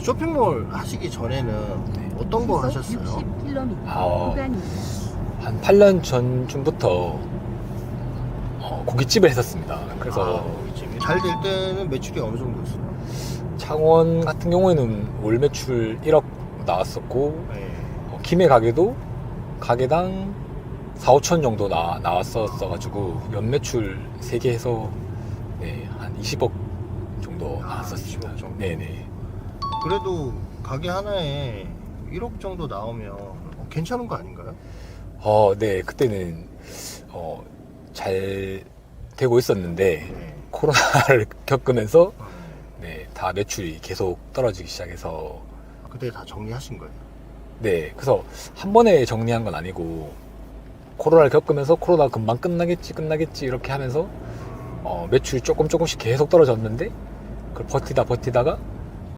쇼핑몰 하시기 전에는 네. 어떤 거 하셨어요? 60km 아, 구간입니다. 한 8년 전쯤부터 어, 고깃집을 했었습니다. 그래서 잘 될 때는 매출이 어느 정도였어요? 창원 같은 경우에는 월 매출 1억 나왔었고 네. 어, 김해 가게도 가게당 4, 5천 정도 나, 나왔었어가지고 연 매출 3개 해서 네, 한 20억 정도 아, 나왔었습니다. 20억 정도. 네네. 그래도 가게 하나에 1억 정도 나오면 어, 괜찮은 거 아닌가요? 어, 네, 그때는 어, 잘 되고 있었는데 네. 코로나를 겪으면서 네, 다 매출이 계속 떨어지기 시작해서 그때 다 정리하신 거예요? 네, 그래서 한 번에 정리한 건 아니고 코로나를 겪으면서 코로나 금방 끝나겠지, 끝나겠지 이렇게 하면서 어, 매출이 조금 조금씩 계속 떨어졌는데 그걸 버티다 버티다가